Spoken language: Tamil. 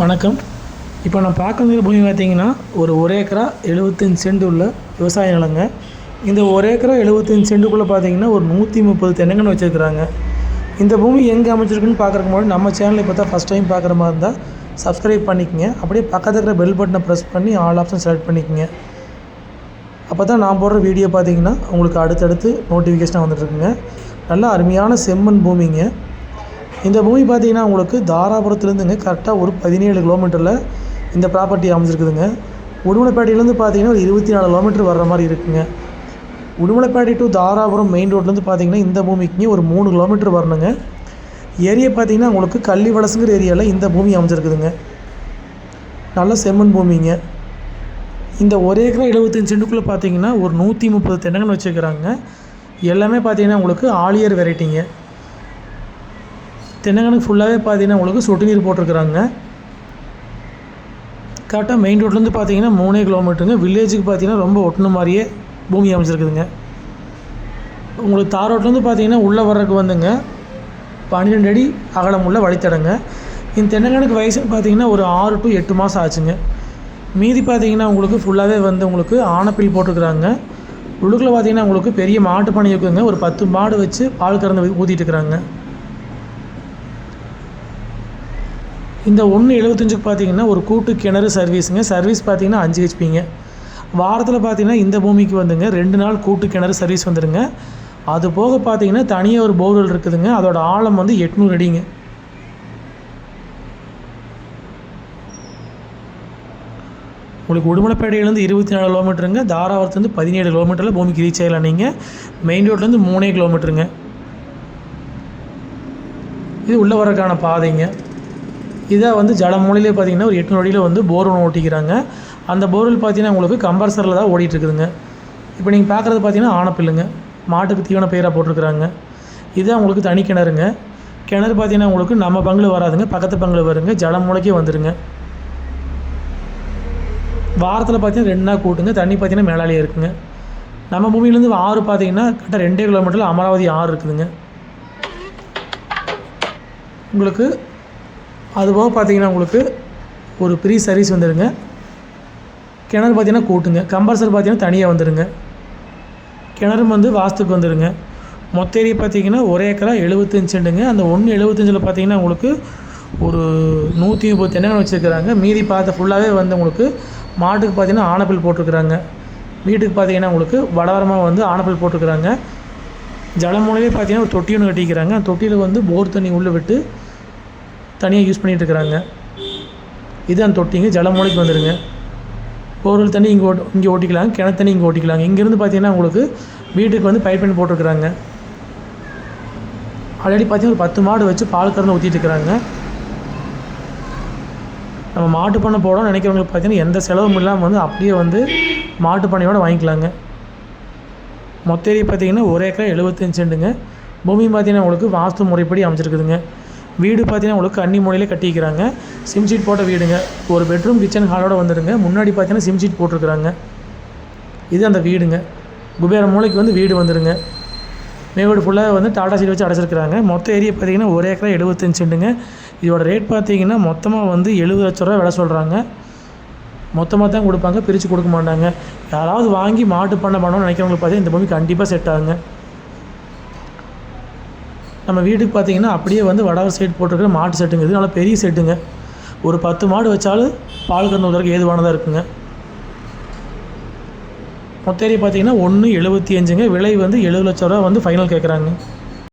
வணக்கம். இப்போ நான் பார்க்குற பூமி பார்த்தீங்கன்னா ஒரு ஒரு ஏக்கரா எழுபத்தஞ்சு சென்ட் உள்ள விவசாய நிலங்க. இந்த ஒரு ஏக்கரா எழுபத்தஞ்சு சென்ட்டுக்குள்ளே பார்த்தீங்கன்னா ஒரு நூற்றி முப்பது தென்னங்கன்று வச்சுருக்குறாங்க. இந்த பூமி எங்கே அமைச்சிருக்குன்னு பார்க்குறக்கு முன்னாடி நம்ம சேனலை இப்போ ஃபஸ்ட் டைம் பார்க்குற மாதிரி இருந்தால் சப்ஸ்கிரைப் பண்ணிக்கோங்க. அப்படியே பக்கத்தில் இருக்கிற பெல் பட்டனை ப்ரெஸ் பண்ணி ஆல் ஆப்ஷன் செலக்ட் பண்ணிக்கோங்க. அப்போ தான் நான் போடுற வீடியோ பார்த்தீங்கன்னா உங்களுக்கு அடுத்தடுத்து நோட்டிஃபிகேஷனாக வந்துட்டுருக்குங்க நல்ல அருமையான செம்மண் பூமிங்க. இந்த பூமி பார்த்தீங்கன்னா உங்களுக்கு தாராபுரத்துலேருந்துங்க கரெக்டாக ஒரு பதினேழு கிலோமீட்டரில் இந்த ப்ராப்பர்ட்டி அமைஞ்சிருக்குதுங்க. உடுமலைப்பேட்டையிலேருந்து பார்த்தீங்கன்னா ஒரு இருபத்தி நாலு கிலோமீட்டர் வர்ற மாதிரி இருக்குங்க. உடுமலைப்பேட்டை டு தாராபுரம் மெயின் ரோட்லேருந்து பார்த்தீங்கன்னா இந்த பூமிக்கு ஒரு மூணு கிலோமீட்டர் வரணுங்க. ஏரியா பார்த்தீங்கன்னா உங்களுக்கு கள்ளி வளசுங்கிற ஏரியாவில் இந்த பூமி அமைஞ்சிருக்குதுங்க. நல்ல செம்மண் பூமிங்க. இந்த ஒரே ஏக்கரா எழுபத்தஞ்சு சென்ட்டுக்குள்ளே பார்த்தீங்கன்னா ஒரு நூற்றி முப்பது தென்னங்கன்னு வச்சுருக்குறாங்க. எல்லாமே பார்த்தீங்கன்னா உங்களுக்கு ஆலியர் வெரைட்டிங்க தென்னங்கனுக்கு ஃபுல்லாகவே பார்த்தீங்கன்னா உங்களுக்கு சொட்டு நீர் போட்டிருக்கிறாங்க. கரெக்டாக மெயின் ரோட்லேருந்து பார்த்தீங்கன்னா மூணே கிலோமீட்டருங்க வில்லேஜுக்கு பார்த்தீங்கன்னா ரொம்ப ஒட்டின மாதிரியே பூமி அமைச்சிருக்குதுங்க உங்களுக்கு தார் ரோட்லேருந்து பார்த்தீங்கன்னா உள்ளே வர்றதுக்கு வந்துங்க பன்னிரெண்டு அடி அகலம் உள்ள வழித்தடங்க. இந்த தென்னங்கனுக்கு வயசு பார்த்தீங்கன்னா ஒரு ஆறு டு எட்டு மாதம் ஆச்சுங்க. மீதி பார்த்தீங்கன்னா உங்களுக்கு ஃபுல்லாகவே வந்து உங்களுக்கு ஆனப்பில் போட்டிருக்கிறாங்க. உள்ளுக்குள்ளே பார்த்தீங்கன்னா உங்களுக்கு பெரிய மாட்டு பணி இருக்குதுங்க ஒரு பத்து மாடு வச்சு பால் கறந்து ஊற்றிட்டு இருக்கிறாங்க. இந்த ஒன்று எழுபத்தஞ்சுக்கு பார்த்தீங்கன்னா ஒரு கூட்டு கிணறு சர்வீஸுங்க சர்வீஸ் பார்த்தீங்கன்னா அஞ்சு ஹெச்பிங்க வாரத்தில் பார்த்தீங்கன்னா இந்த பூமிக்கு வந்துங்க. ரெண்டு நாள் கூட்டு கிணறு சர்வீஸ் வந்துடுங்க அது போக பார்த்தீங்கன்னா தனியாக ஒரு போர்வெல் இருக்குதுங்க. அதோட ஆழம் வந்து எட்நூறு அடிங்க. உங்களுக்கு உடுமலைப்பேட்டையிலேருந்து இருபத்தி நாலு கிலோமீட்டருங்க தாராபுரத்துலேருந்து பதினேழு கிலோமீட்டரில் பூமிக்கு ரீச் ஆகலாம் நீங்கள் மெயின் ரோட்லேருந்து மூணே கிலோமீட்டருங்க இது உள்ளே வரக்கான பாதைங்க. இதை வந்து ஜடமூலையிலே பார்த்தீங்கன்னா ஒரு எட்நூறு அடியில் வந்து போர்வெல் ஓட்டிக்கிறாங்க அந்த போர்வெல் பார்த்தீங்கன்னா உங்களுக்கு கம்பர்சரில் தான் ஓடிட்டுருக்குதுங்க இப்போ நீங்கள் பார்க்குறது பார்த்தீங்கன்னா ஆனப்பில்லுங்க. மாட்டுக்கு தீவன பயிராக போட்டிருக்கிறாங்க. இதுதான் உங்களுக்கு தனி கிணறுங்க. கிணறு பார்த்தீங்கன்னா உங்களுக்கு நம்ம பங்கில் வராதுங்க. பக்கத்து பங்கில் வருங்க. ஜடமூலைக்கே வந்துடுங்க வாரத்தில் பார்த்தீங்கன்னா ரெண்டு நாள் கூட்டுங்க. தண்ணி பார்த்தீங்கன்னா மேலாலேயே இருக்குங்க. நம்ம பூமியிலேருந்து ஆறு பார்த்தீங்கன்னா கரெக்டாக ரெண்டே கிலோமீட்டரில் அமராவதி ஆறு இருக்குதுங்க. உங்களுக்கு அதுபோக பார்த்தீங்கன்னா உங்களுக்கு ஒரு ப்ரீ சர்வீஸ் வந்துடுங்க கிணறு பார்த்தீங்கன்னா கூட்டுங்க. கம்பல்சரி பார்த்தீங்கன்னா தனியாக வந்துடுங்க கிணறும் வந்து வாஸ்துக்கு வந்துடுங்க மொத்த ஏரியா பார்த்தீங்கன்னா ஒரே ஏக்கரா எழுபத்தஞ்சு செண்டுங்க அந்த ஒன்று எழுபத்தஞ்சில் பார்த்தீங்கன்னா உங்களுக்கு ஒரு நூற்றி முப்பது தென்னங்கள் வச்சுருக்கிறாங்க. மீதி பார்த்த ஃபுல்லாகவே வந்து உங்களுக்கு மாட்டுக்கு பார்த்தீங்கன்னா ஆனப்பில் போட்டிருக்கிறாங்க. வீட்டுக்கு பார்த்தீங்கன்னா உங்களுக்கு வடவரமாக வந்து ஆனப்பில் போட்டிருக்கிறாங்க. ஜலமூலையே பார்த்தீங்கன்னா ஒரு தொட்டி ஒன்று கட்டிக்கிறாங்க. அந்த தொட்டியில் வந்து போர் தண்ணி உள்ளே விட்டு தனியாக யூஸ் பண்ணிகிட்டு இருக்கிறாங்க இது தொட்டிங்க ஜலமூலைக்கு வந்துடுங்க போர்வெல் தண்ணி இங்கே ஓட்டு இங்கே ஓட்டிக்கலாங்க கிணத்து தண்ணி இங்கே ஓட்டிக்கலாங்க இங்கேருந்து பார்த்தீங்கன்னா உங்களுக்கு வீட்டுக்கு வந்து பைப் லைன் போட்டிருக்கிறாங்க. ஆல்ரெடி பார்த்தீங்கன்னா ஒரு பத்து மாடு வச்சு பால் கறந்து ஊற்றிட்டு இருக்கிறாங்க நம்ம மாட்டு பண்ணை போடணும்னு நினைக்கிறவங்களுக்கு பார்த்தீங்கன்னா எந்த செலவும் இல்லாமல் வந்து அப்படியே வந்து மாட்டு பண்ணையோடு வாங்கிக்கலாங்க. மொத்த ஏரியா பார்த்தீங்கன்னா ஒரு ஏக்கரா எழுபத்தஞ்சு செண்டுங்க. பூமி பார்த்தீங்கன்னா உங்களுக்கு வாஸ்து முறைப்படி அமைச்சிருக்குதுங்க வீடு பார்த்தீங்கன்னா உங்களுக்கு அன்னி முறையிலே கட்டிக்கிறாங்க சிம் சீட் போட்ட வீடுங்க. ஒரு பெட்ரூம் கிச்சன் ஹாலோட வந்துடுங்க முன்னாடி பார்த்தீங்கன்னா சிம் சீட் போட்டிருக்கிறாங்க. இது அந்த வீடுங்க. குபேர மூலைக்கு வந்து வீடு வந்துடுங்க மேவீடு ஃபுல்லாக வந்து டாடா சீட் வச்சு அடைச்சிருக்கிறாங்க. மொத்த ஏரியா பார்த்தீங்கன்னா ஒரு ஏக்கரா எழுபத்தஞ்சு செண்டுங்க இதோட ரேட் பார்த்தீங்கன்னா மொத்தமாக வந்து எழுபது லட்ச ரூபா விலை சொல்கிறாங்க மொத்தமாக தான் கொடுப்பாங்க. பிரித்து கொடுக்க மாட்டாங்க. யாராவது வாங்கி மாட்டு பண்ண பண்ணணும்னு நினைக்கிறவங்களுக்கு பார்த்தீங்கன்னா இந்த பூமி கண்டிப்பாக செட் ஆகுங்க. நம்ம வீட்டுக்கு பார்த்தீங்கன்னா அப்படியே வந்து வடவர் சைடு போட்டிருக்கிற மாட்டு செட்டுங்க இது நல்லா பெரிய செட்டுங்க ஒரு பத்து மாடு வச்சாலும் பால் கறந்து ஊற்றுறதுக்கு ஏதுவானதாக இருக்குங்க. மொத்த ஏரியா பார்த்தீங்கன்னா ஒன்று எழுபத்தி அஞ்சுங்க. விலை வந்து எழுபது லட்ச ரூபா வந்து ஃபைனல் கேட்குறாங்க